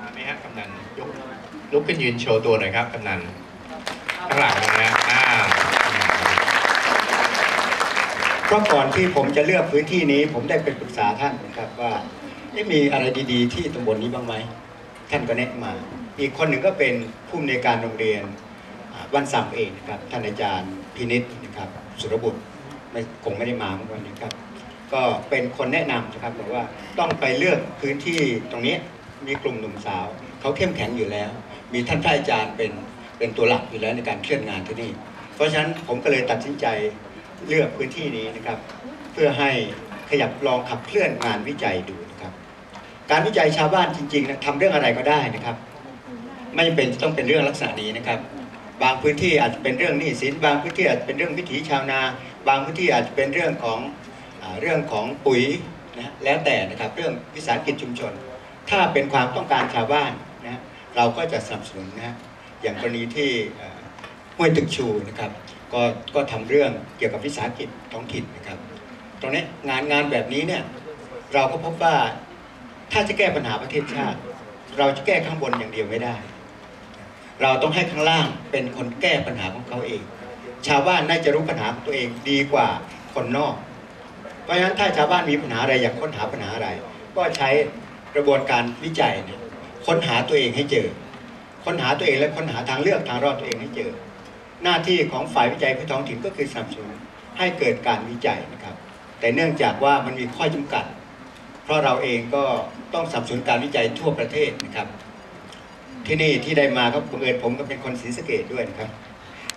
มาไหมฮะกำนันยกลุกขึ้นยืนโชว์ตัวหน่อยครับกำนันข้างหลังนะฮะอ่าเพราะก่อนที่ผมจะเลือกพื้นที่นี้ ผมได้ไปปรึกษาท่านนะครับว่ามีอะไรดีๆ ที่ตำบลนี้บ้างไหมท่านก็แนะมา อีกคนหนึ่งก็เป็นผู้อำนวยการโรงเรียนอ่าบ้านสัมเองนะครับท่านอาจารย์พินิษนะครับ สุรบุตรไม่คงไม่ได้มาเมื่อวันนี้ครับ ก็เป็นคนแนะนำนะครับบอกว่าต้องไปเลือกพื้นที่ตรงนี้ มีกลุ่มหนุ่มสาวเขาเข้มแข็งอยู่แล้ว มีท่านพระอาจารย์เป็นเป็นตัวหลักอยู่แล้วในการเคลื่อนงานที่นี่ เพราะฉะนั้นผมก็เลยตัดสินใจเลือกพื้นที่นี้นะครับ เพื่อให้ขยับลองขับเคลื่อนงานวิจัยดูนะครับ การวิจัยชาวบ้านจริงๆนะทำเรื่องอะไรก็ได้นะครับ ไม่เป็นต้องเป็นเรื่องลักษณะนี้นะครับ บางพื้นที่อาจจะเป็นเรื่องหนี้สินบางพื้นที่อาจจะเป็นเรื่องวิถีชาวนา บางพื้นที่อาจจะเป็นเรื่องของอเรื่องของปุ๋ยนะแล้วแต่นะครับเรื่องวิสาหกิจชุมชน ถ้าเป็นความต้องการชาวบ้านนะเราก็จะสนับสนุนนะอย่างกรณีที่ห้วยตึกชูนะครับก็ก็ทำเรื่องเกี่ยวกับวิสาหกิจท้องถิ่นนะครับ ตรงนี้งานงานแบบนี้เนี่ยเราก็พบว่าถ้าจะแก้ปัญหาประเทศชาติ เราจะแก้ข้างบนอย่างเดียวไม่ได้ เราต้องให้ข้างล่างเป็นคนแก้ปัญหาของเขาเอง ชาวบ้านน่าจะรู้ปัญหาของตัวเองดีกว่าคนนอก เพราะฉะนั้นถ้าชาวบ้านมีปัญหาอะไรอยากค้นหาปัญหาอะไร ก็ใช้ กระบวนการวิจัยเนี่ยค้นหาตัวเองให้เจอ ค้นหาตัวเองและค้นหาทางเลือกทางรอดตัวเองให้เจอ หน้าที่ของฝ่ายวิจัยพื้นท้องถิ่นก็คือสนับสนุนให้เกิดการวิจัยนะครับ แต่เนื่องจากว่ามันมีข้อจำกัด เพราะเราเองก็ต้องสนับสนุนการวิจัยทั่วประเทศนะครับ ที่นี่ที่ได้มาก็บังเอิญผมก็เป็นคนศรีสะเกดด้วยนะครับ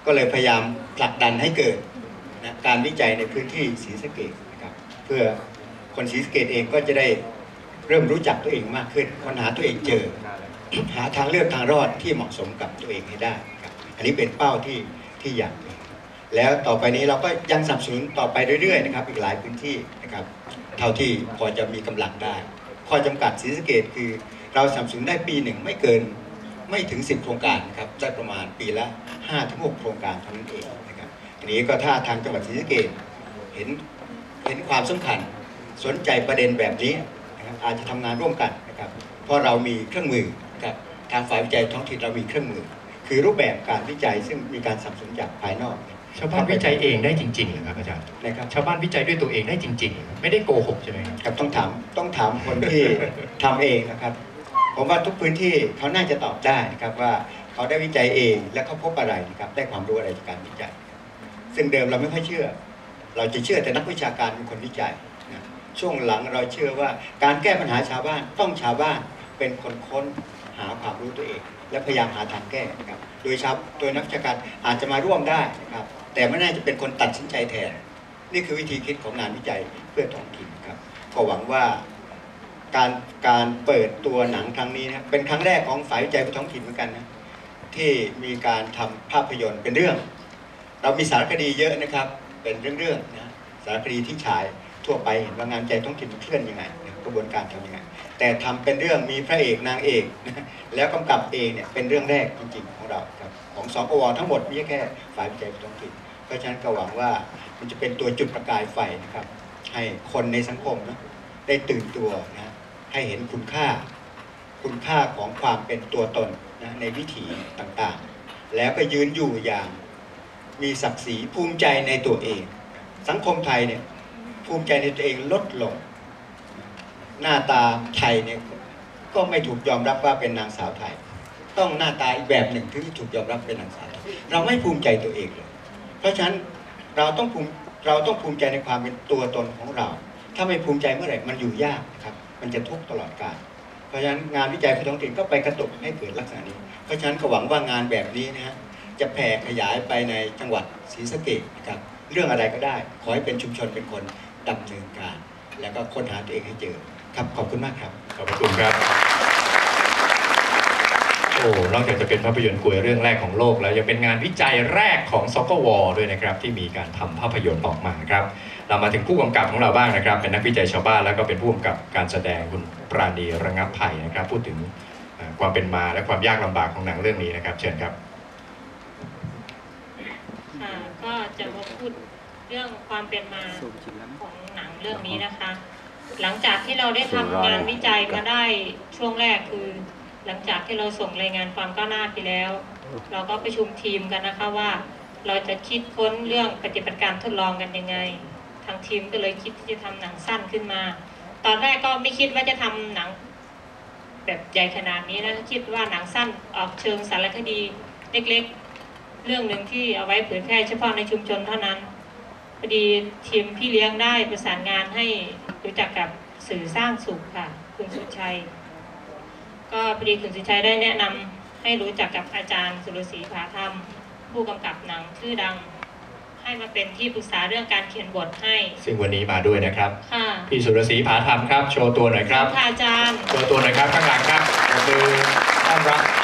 ก็เลยพยายามผลักดันให้เกิดนะการวิจัยในพื้นที่ศรีสะเกดนะครับ เพื่อคนศรีสะเกดเองก็จะได้ เริ่มรู้จักตัวเองมากขึ้นค้นหาตัวเองเจอ หาทางเลือกทางรอดที่เหมาะสมกับตัวเองให้ได้ครับ อันนี้เป็นเป้าที่ที่อยากแล้วต่อไปนี้เราก็ยังสับสนุนต่อไปเรื่อยๆนะครับ อีกหลายพื้นที่นะครับ เท่าที่พอจะมีกำลังได้ ข้อจำกัดศรีสะเกดคือ เราสับสนุนได้ปีหนึ่งไม่เกินไม่ถึง 10 โครงการครับได้ประมาณปีละ5ถึง6โครงการเท่านั้นเองนะครับทีนี้ก็ถ้าทางจังหวัดศรีสะเกดเห็นเห็นความสำคัญสนใจประเด็นแบบนี้ อาจจะทำงานร่วมกันนะครับ เพราะเรามีเครื่องมือนะครับทางฝ่ายวิจัยท้องถิ่นเรามีเครื่องมือ คือรูปแบบการวิจัยซึ่งมีการสนับสนุนจากภายนอกชาวบ้านวิจัยเองได้จริงๆเหรอครับอาจารย์นะครับชาวบ้านวิจัยด้วยตัวเองได้จริงๆเหรอครับไม่ได้โกหกใช่ไหมครับครับต้องถามต้องถามคนที่ทำเองนะครับผมว่าทุกพื้นที่เขาน่าจะตอบได้นะครับว่าเขาได้วิจัยเองและเขาพบอะไรนะครับได้ความรู้อะไรจากการวิจัย ซึ่งเดิมเราไม่ค่อยเชื่อ เราจะเชื่อแต่นักวิชาการเป็นคนวิจัยนะ ช่วงหลังเราเชื่อว่าการแก้ปัญหาชาวบ้านต้องชาวบ้านเป็นคนค้นหาความรู้ตัวเอง และพยายามหาทางแก้นะครับ โดยชาวโดยนักวิชาการอาจจะมาร่วมได้นะครับ แต่ไม่น่าจะเป็นคนตัดสินใจแทน นี่คือวิธีคิดของงานวิจัยเพื่อท้องถิ่นครับก็หวังว่าการการเปิดตัวหนังครั้งนี้นะเป็นครั้งแรกของฝ่ายวิจัยเพื่อท้องถิ่นเหมือนกันนะที่มีการทำภาพยนตร์เป็นเรื่อง เรามีสารคดีเยอะนะครับ เป็นเรื่องๆนะสารคดีที่ฉาย ทั่วไปเห็นว่างานวิจัยท้องถิ่นเคลื่อนยังไงกระบวนการทำยังไงแต่ทำเป็นเรื่องมีพระเอกนางเอกนะแล้วกำกับเองเนี่ยเป็นเรื่องแรกจริงๆของเราครับของสปวทั้งหมดไม่ใช่แค่ฝ่ายวิจัยท้องถิ่นเพราะฉะนั้นก็หวังว่ามันจะเป็นตัวจุดประกายไฟนะครับ ให้คนในสังคมนะได้ตื่นตัวนะให้เห็นคุณค่า คุณค่าของความเป็นตัวตนนะในวิถีต่างๆ แล้วก็ยืนอยู่อย่างมีศักดิ์ศรีภูมิใจในตัวเอง สังคมไทยเนี่ย ภูมิใจในตัวเองลดลง หน้าตาไทยเนี่ยก็ไม่ถูกยอมรับว่าเป็นนางสาวไทย ต้องหน้าตาอีกแบบหนึ่งถึงจะถูกยอมรับเป็นนางสาวไทยเราไม่ภูมิใจตัวเองเลย เพราะฉะนั้นเราต้องภูมิเราต้องภูมิใจในความเป็นตัวตนของเรา ถ้าไม่ภูมิใจเมื่อไหร่มันอยู่ยากนะครับมันจะทุกข์ตลอดกาลเพราะฉะนั้นงานวิจัยพื้นท้องถิ่นก็ไปกระตุกให้เกิดลักษณะนี้ เพราะฉะนั้นก็หวังว่างานแบบนี้นะฮะจะแผ่ขยายไปในจังหวัดศรีสะเกษนะครับเรื่องอะไรก็ได้ ขอให้เป็นชุมชนเป็นคน ดำเนินการ แล้วก็ค้นหาตัวเองให้เจอครับขอบคุณมากครับขอบพระคุณครับ โอ้นอกจากจะเป็นภาพยนตร์กลวยเรื่องแรกของโลก แล้วยังเป็นงานวิจัยแรกของซอกวอด้วยนะครับที่มีการทำภาพยนตร์ออกมานะครับ เรามาถึงผู้กำกับของเราบ้างนะครับ เป็นนักวิจัยชาวบ้านแล้วก็เป็นผู้กำกับการแสดงคุณปราณีระงับภัยนะครับ พูดถึงเอ่อความเป็นมาและความยากลำบากของหนังเรื่องนี้นะครับ เชิญครับค่ะก็จะมาพูดเรื่องความเป็นมาของหนังเรื่องนี้นะคะ หลังจากที่เราได้ทำงานวิจัยมาได้ช่วงแรกคือ หลังจากที่เราส่งรายงานความก้าวหน้าไปแล้ว เราก็ประชุมทีมกันนะคะว่า เราจะคิดค้นเรื่องปฏิบัติการทดลองกันยังไง ทางทีมก็เลยคิดที่จะทำหนังสั้นขึ้นมา ตอนแรกก็ไม่คิดว่าจะทำหนังแบบใหญ่ขนาดนี้นะคิดว่าหนังสั้นออกเชิงสารคดีเล็กๆ เรื่องหนึ่งที่เอาไว้เผยแพร่เฉพาะในชุมชนเท่านั้น พอดีทีมพี่เลี้ยงได้ประสานงานให้รู้จักกับสื่อสร้างสุขค่ะ คุณสุชัย ก็พอดีคุณสุชัยได้แนะนำให้รู้จักกับอาจารย์สุรศรีผาธรรม ผู้กำกับหนังชื่อดัง ให้มาเป็นที่ปรึกษาเรื่องการเขียนบทให้ ซึ่งวันนี้มาด้วยนะครับค่ะพี่สุรศรีผาธรรมครับ โชว์ตัวหน่อยครับค่ะอาจารย์โชว์ตัวหน่อยครับข้างหลังครับปรบมือต้อนรับ